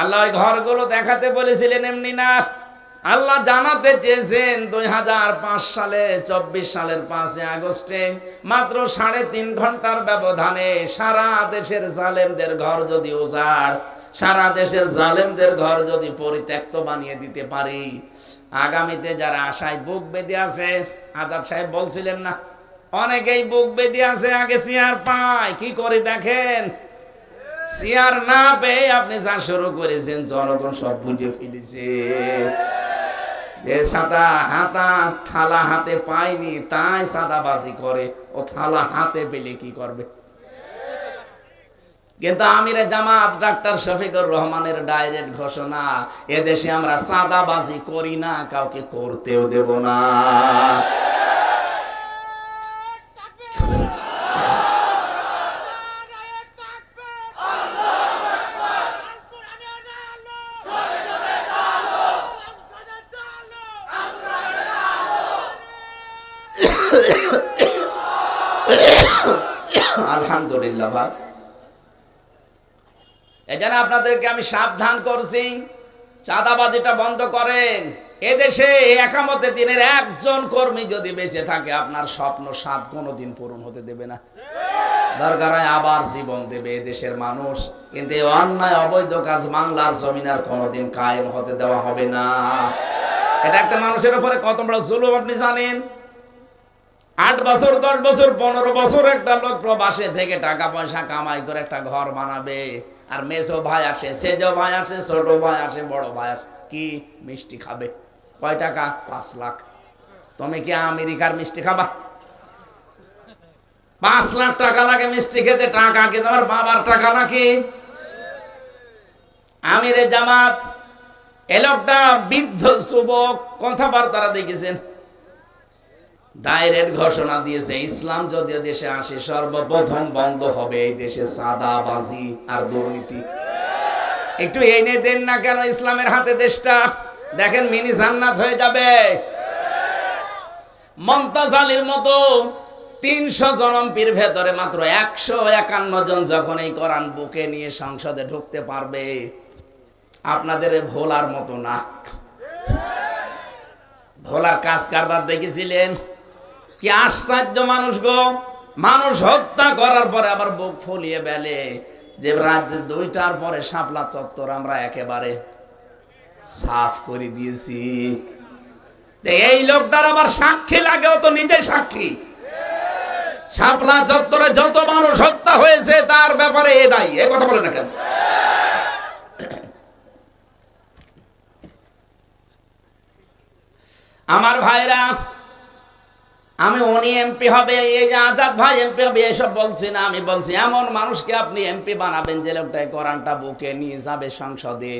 আল্লাহ ওই ঘরগুলো দেখাতে বলেছিলেন এমনি না। আল্লাহ জানাতে চেয়েছেন দুই হাজার পাঁচ সালে, চব্বিশ সালের পাঁচই আগস্টে। মাত্র সাড়ে তিন ঘণ্টার ব্যবধানে সারা দেশের জালেমদের ঘর যদি উজাড়, সারা দেশের জালেমদের ঘর যদি পরিত্যক্ত বানিয়ে দিতে পারি। আগামীতে যারা আশায় বুক বেঁধে আছে, আজাদ সাহেব বলছিলেন না, অনেকেই বুক বেঁধে আছে, আগে চেয়ার পায়, কি করে দেখেন? চেয়ার না পেয়ে আপনি যা শুরু করেছেন, জনগণ সব বুঝে ফেলেছে। যে সাদা হাতা থালা হাতে তাই করে। ও থালা হাতে পেলে কি করবে? কিন্তু আমিরে জামাত ডাক্তার শফিকুর রহমানের ডাইরেক্ট ঘোষণা এদেশে আমরা সাদাবাজি করি না, কাউকে করতেও দেব না। আলহামদুলিল্লাহ ভাই এজন্য আপনাদেরকে আমি সাবধান করছি। চাঁদাবাজিটা বন্ধ করেন। এদেশে একামতে দিনের একজন কর্মী যদি বেঁচে থাকে, আপনার স্বপ্ন সাত কোনোদিন পূরণ হতে দেবে না। দরকার হয় আবার জীবন দেবে দেশের মানুষ। কিন্তু এই অন্যায় অবৈধ কাজ বাংলার জমিন আর কোনোদিন কায়েম হতে দেওয়া হবে না। এটা একটা মানুষের উপরে কত বড় জুলুম, আপনি জানেন? আট বছর, দশ বছর, পনেরো বছর একটা লোক প্রবাসে থেকে টাকা পয়সা কামাই করে একটা ঘর বানাবে। আর মেসো ভাই আসে, সেজো ভাই আসে, ছোট ভাই আসে, বড় ভাই আসে। কি মিষ্টি খাবে? কয় টাকা? পাঁচ লাখ। তুমি কি আমেরিকার মিষ্টি খাবা? পাঁচ লাখ টাকা লাগে মিষ্টি খেতে, টাকা কি তোমার বাবার টাকা নাকি? আমিরে জামাত, এ লোকটা বৃদ্ধ যুবক, কথাবার্তারা দেখেছেন। ডাইরেক্ট ঘোষণা দিয়েছে, ইসলাম যদি দেশে আসে, সর্বপ্রথম বন্ধ হবে এই দেশে সাদাবাজি আর দুর্নীতি। একটু এনে দেন না কেন ইসলামের হাতে দেশটা? দেখেন, মিনি জান্নাত হয়ে যাবে। মমতাজ আলীর মতো তিনশো জনম্পির ভেতরে মাত্র একশো একান্ন জন যখন এই কোরআন বুকে নিয়ে সংসদে ঢুকতে পারবে, আপনাদের ভোলার মতো না। ভোলার কাজ কারবার দেখেছিলেন? কি আশ্চর্য মানুষ গো। মানুষ হত্যা করার পরে আবার বুক ফুলিয়ে বেলে যে রাত দুইটার পরে শাপলা চত্বর আমরা একেবারে সাফ করে দিয়েছি। এই লোকটার আবার সাক্ষী লাগেও তো নিজে সাক্ষী। শাপলা চত্বরে যত মানুষ হত্যা হয়েছে তার ব্যাপারে এ দায়ী। এ কথা বলে না কেন? আমার ভাইরা আমি উনি এমপি হবে, এই যে আজাদ ভাই এমপি হবে এসব বলছি না, আমি বলছি, এমন মানুষকে আপনি এমপি বানাবেন যে লোকটাই কোরআনটা বুকে নিয়ে যাবে সংসদে।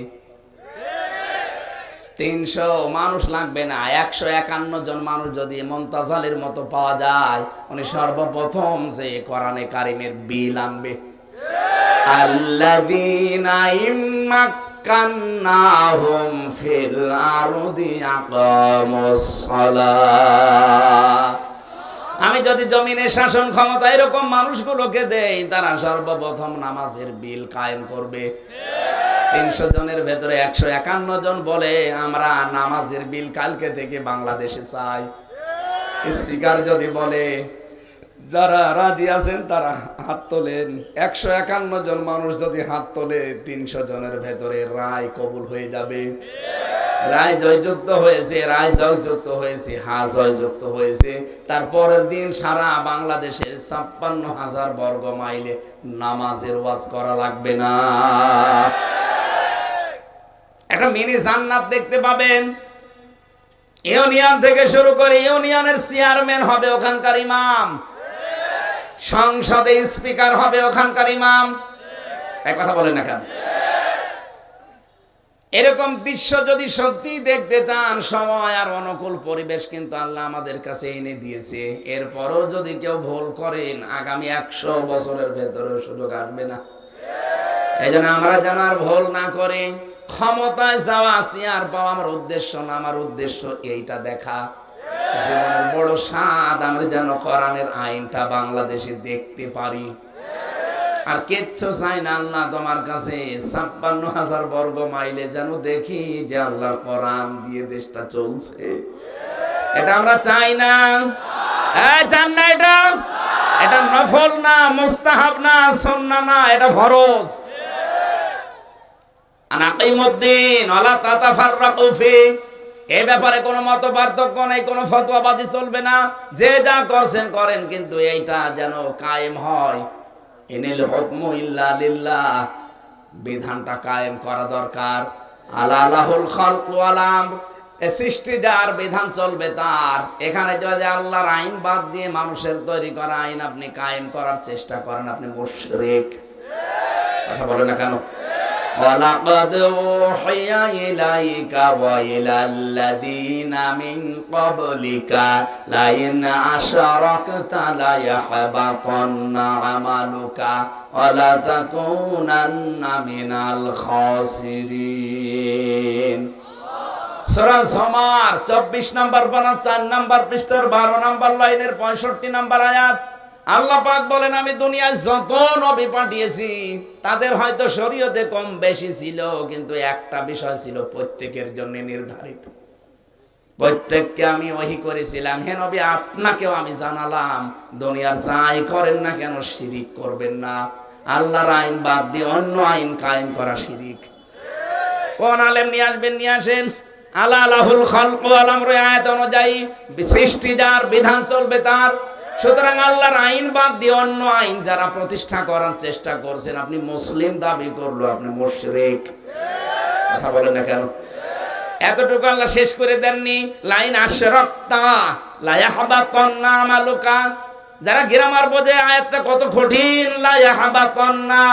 তিনশো মানুষ লাগবে না, একশো একান্ন জন মানুষ যদি মন্তাজালের মতো পাওয়া যায়, উনি সর্বপ্রথম যে কোরআনে কারিমের বিল আনবে। আল্লাযীনা ফিল আরদি আকামুস আমি যদি জমিনে শাসন ক্ষমতা এরকম মানুষগুলোকে দেই, তারা সর্বপ্রথম নামাজের বিল কায়েম করবে। তিনশো জনের ভেতরে একশো একান্ন জন বলে, আমরা নামাজের বিল কালকে থেকে বাংলাদেশে চাই। স্পিকার যদি বলে যারা রাজি আছেন, তারা হাত তোলেন। একশো একান্ন জন মানুষ যদি হাত তোলে, তিনশো জনের ভেতরে রায় কবুল হয়ে যাবে। রায় জয়যুক্ত হয়েছে, রায় জয়যুক্ত হয়েছে, হা জয়যুক্ত হয়েছে। তারপরের দিন সারা বাংলাদেশের ছাপ্পান্ন হাজার বর্গ মাইলে নামাজের ওয়াজ করা লাগবে না। একটা মিনি জান্নাত দেখতে পাবেন। ইউনিয়ন থেকে শুরু করে ইউনিয়নের চেয়ারম্যান হবে ওখানকার ইমাম। সংসদে স্পিকার হবে ওখানকার ইমাম। এক কথা বলেন না কেন? এরকম দৃশ্য যদি সত্যি দেখতে চান, সময় আর অনুকূল পরিবেশ কিন্তু আল্লাহ আমাদের কাছে এনে দিয়েছে। এরপরও যদি কেউ ভুল করেন, আগামী একশো বছরের ভেতরে সুযোগ আসবে না। এই জন্য আমরা যেন আর ভুল না করে। ক্ষমতায় যাওয়া, আসি আর পাওয়া আমার উদ্দেশ্য না, আমার উদ্দেশ্য এইটা দেখা। বড় স্বাদ আমরা যেন কোরআনের আইনটা বাংলাদেশে দেখতে পারি। আর কিচ্ছু চাই না আল্লাহ তোমার কাছে। ছাপ্পান্ন হাজার বর্গ মাইলে যেন দেখি যে আল্লাহর কোরআন দিয়ে দেশটা চলছে। এটা আমরা চাই না। চান না এটা? এটা নফল না, মুস্তাহাব না, সন্না না, এটা ফরজ। আনাকিমুদ্দিন ওয়ালা তাতাফাররাকু ফি এই ব্যাপারে কোনো মত পার্থক্য নেই, কোনো ফতোয়াবাদী চলবে না। যে যা করছেন করেন, কিন্তু এইটা যেন কায়েম হয়। ইনিল হুকমু ইল্লা লিল্লাহ। বিধানটা কায়েম করা দরকার। আলা আলাহুল খালক আমর। এ সৃষ্টি যার বিধান চলবে তার। এখানে যদি আল্লাহর আইন বাদ দিয়ে মানুষের তৈরি করা আইন আপনি কায়েম করার চেষ্টা করেন, আপনি মুশরিক। কথা বলে না কেন? ولقد أوحي إليك وإلى الذين من قبلك لئن أشركت ليحبطن عملك ولتكونن من الخاسرين সূরা জমার 24 নম্বর বানা 4 নম্বর পৃষ্ঠার 12 নম্বর লাইনের 65 নম্বর আয়াত আল্লাহ পাক বলেন, আমি দুনিয়ায় যত নবী পাঠিয়েছি, তাদের হয়তো শরীয়তে কম বেশি ছিল, কিন্তু একটা বিষয় ছিল প্রত্যেকের জন্য নির্ধারিত। প্রত্যেককে আমি ওহি করেছিলাম। হে নবী, আপনাকেও আমি জানালাম, দুনিয়ার যাই করেন না কেন শিরিক করবেন না। আল্লাহর আইন বাদ দিয়ে অন্য আইন কায়েম করা শিরিক। কোন আলেম নিয়ে আসবেন, নিয়ে আসেন। আলা আলাহুল খালকু ওয়াল আমরু আয়াত অনুযায়ী সৃষ্টি যার, বিধান চলবে তার। সুতরাং আল্লাহর আইন বাদ দিয়ে অন্য আইন যারা প্রতিষ্ঠা করার চেষ্টা করছেন, আপনি মুসলিম দাবি করল, আপনি মুশরিক। কথা বলেন না কেন? এতটুকু আল্লাহ শেষ করে দেননি। লাইন আশরাক্তা, লা ইয়াহবাতান্না আমালুকা। যারা গ্রামার বোঝে, আয়াতটা কত কঠিন। লা ইয়াহবাতান্না,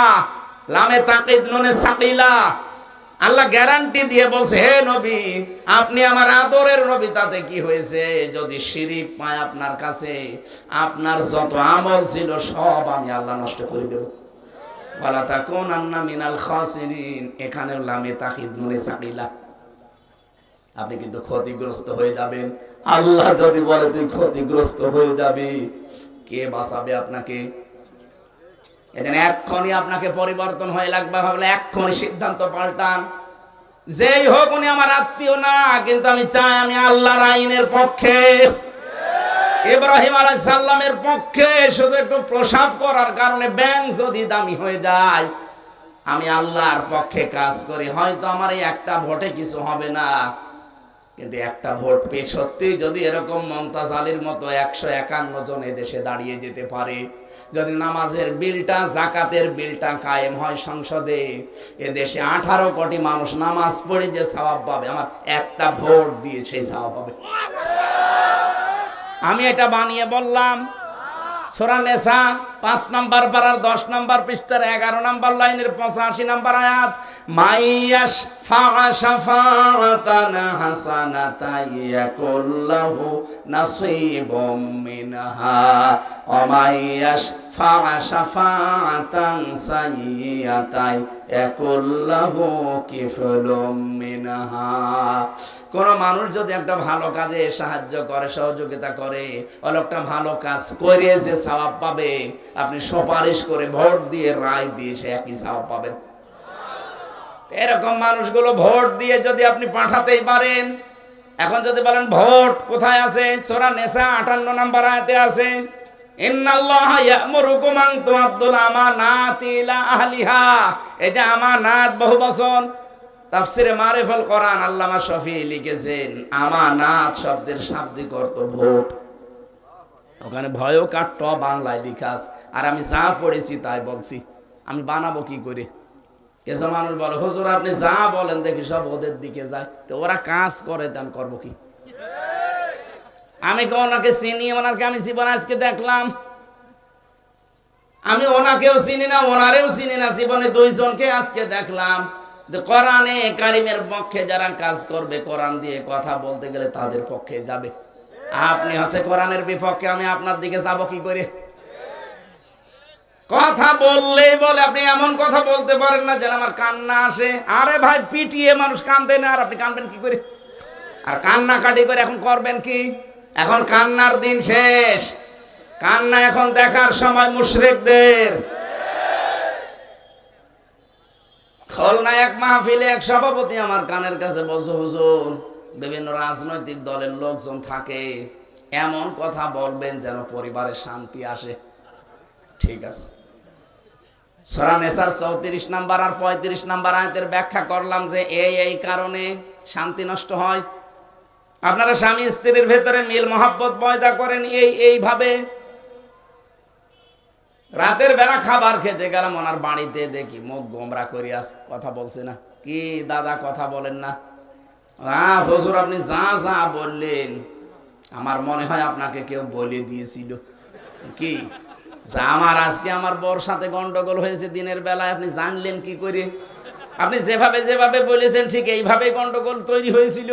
লামে তাকিদ নুনে সাকিলা। আল্লাহ গ্যারান্টি দিয়ে বলছে, হে নবী, আপনি আমার আদরের নবী, তাতে কি হয়েছে? যদি শিরিক পায় আপনার কাছে, আপনার যত আমল ছিল, সব আমি আল্লাহ নষ্ট করে দেব। বলা কোন আন্না মিনাল খাসিরিন, এখানে লামে তাকিদ, নুনে সাকিলা। আপনি কিন্তু ক্ষতিগ্রস্ত হয়ে যাবেন। আল্লাহ যদি বলে, তুই ক্ষতিগ্রস্ত হয়ে যাবি, কে বাঁচাবে আপনাকে? এখানে এক্ষণই আপনাকে পরিবর্তন হয়ে লাগবে। ভাবলে এক্ষণই সিদ্ধান্ত পাল্টান। যেই হোক উনি আমার আত্মীয় না, কিন্তু আমি চাই আমি আল্লাহর আইনের পক্ষে। ইব্রাহিম আলাইহিস সালামের পক্ষে শুধু একটু প্রসাব করার কারণে ব্যাংক যদি দামি হয়ে যায়, আমি আল্লাহর পক্ষে কাজ করি। হয়তো আমার এই একটা ভোটে কিছু হবে না। কিন্তু একটা ভোট পেয়ে সত্যি যদি এরকম মমতাজ আলীর মতো একশো একান্ন জন এদেশে দাঁড়িয়ে যেতে পারে, যদি নামাজের বিলটা, জাকাতের বিলটা কায়েম হয় সংসদে, এদেশে আঠারো কোটি মানুষ নামাজ পড়ে যে সওয়াব পাবে, আমার একটা ভোট দিয়ে সেই সওয়াব পাবে। আমি এটা বানিয়ে বললাম, সোরা নেশা পাঁচ নাম্বার পাড়ার, দশ নাম্বার পৃষ্ঠার, এগারো নাম্বার লাইনের, পঁচাশি নাম্বার আয়াত মাইয়াস ফাশাফাতান মিনহা। কোন মানুষ যদি একটা ভালো কাজে সাহায্য করে, সহযোগিতা করে, ও ভালো কাজ করে যে সওয়াব পাবে, আপনি সুপারিশ করে ভোট দিয়ে রায় দিয়ে সে একই সওয়াব পাবেন। এরকম মানুষগুলো ভোট দিয়ে যদি আপনি পাঠাতেই পারেন, এখন যদি বলেন ভোট কোথায় আছে? সোরা নেশা আটান্ন নাম্বার আয়াতে আছে আমানাত বহু বচন তাফসিরে মারিফুল কোরআন আল্লামা শফি লিখেছেন আমানাত শব্দের শাব্দিক অর্থ ভোট। ওখানে ভয়ও কাট্ট, বাংলায় লিখাস আর আমি যা পড়েছি তাই বলছি। আমি বানাবো কি করে? কিছু মানুষ বলে, হুজুর, আপনি যা বলেন দেখি সব ওদের দিকে যায়। তো ওরা কাজ করে দান করব কি? আমি ওনাকে চিনি? ওনাকে আমি জীবন আজকে দেখলাম। আমি ওনাকেও চিনি না, ওনারেও চিনি না। জীবনে দুইজনকে আজকে দেখলাম। কোরআনে কারিমের পক্ষে যারা কাজ করবে, কোরআন দিয়ে কথা বলতে গেলে তাদের পক্ষে যাবে। আপনি হচ্ছে কোরআনের বিপক্ষে, আমি আপনার দিকে যাব কি করে? কথা বললেই বলে, আপনি এমন কথা বলতে পারেন না যেন আমার কান্না আসে। আরে ভাই, পিটিয়ে মানুষ কান্দে না, আর আপনি কানবেন কি করে? আর কান্না কাটি করে এখন করবেন কি? এখন কান্নার দিন শেষ। কান্না এখন দেখার সময় মুশরিকদের। খুলনা এক মাহফিলে এক সভাপতি আমার কানের কাছে বলছে, হুজুর, বিভিন্ন রাজনৈতিক দলের লোকজন থাকে, এমন কথা বলবেন যেন পরিবারে শান্তি আসে। ঠিক আছে। সরা নেসার চৌত্রিশ নাম্বার আর পঁয়ত্রিশ নাম্বার আয়তের ব্যাখ্যা করলাম যে এই এই কারণে শান্তি নষ্ট হয়। আপনারা স্বামী স্ত্রীর ভেতরে মিল মহাব্বত পয়দা করেন, এই, এইভাবে রাতের বেলা খাবার খেতে গেলাম, ওনার বাড়িতে দেখি মুখ গোমরা করিয়াস কথা বলছে না। কি দাদা কথা বলেন না? আহ হুজুর আপনি যা যা বললেন, আমার মনে হয় আপনাকে কেউ বলে দিয়েছিল। কি? যা, আমার আজকে আমার বর সাথে গন্ডগোল হয়েছে দিনের বেলায়, আপনি জানলেন কি করে? আপনি যেভাবে যেভাবে বলেছেন, ঠিক এইভাবে গন্ডগোল তৈরি হয়েছিল।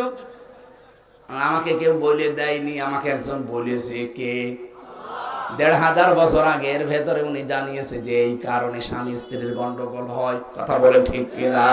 আমাকে কেউ বলে দেয়নি, আমাকে একজন বলেছে কে? দেড় হাজার বছর আগে এর ভেতরে উনি জানিয়েছে যে এই কারণে স্বামী স্ত্রীর গন্ডগোল হয়। কথা বলে ঠিক কিনা?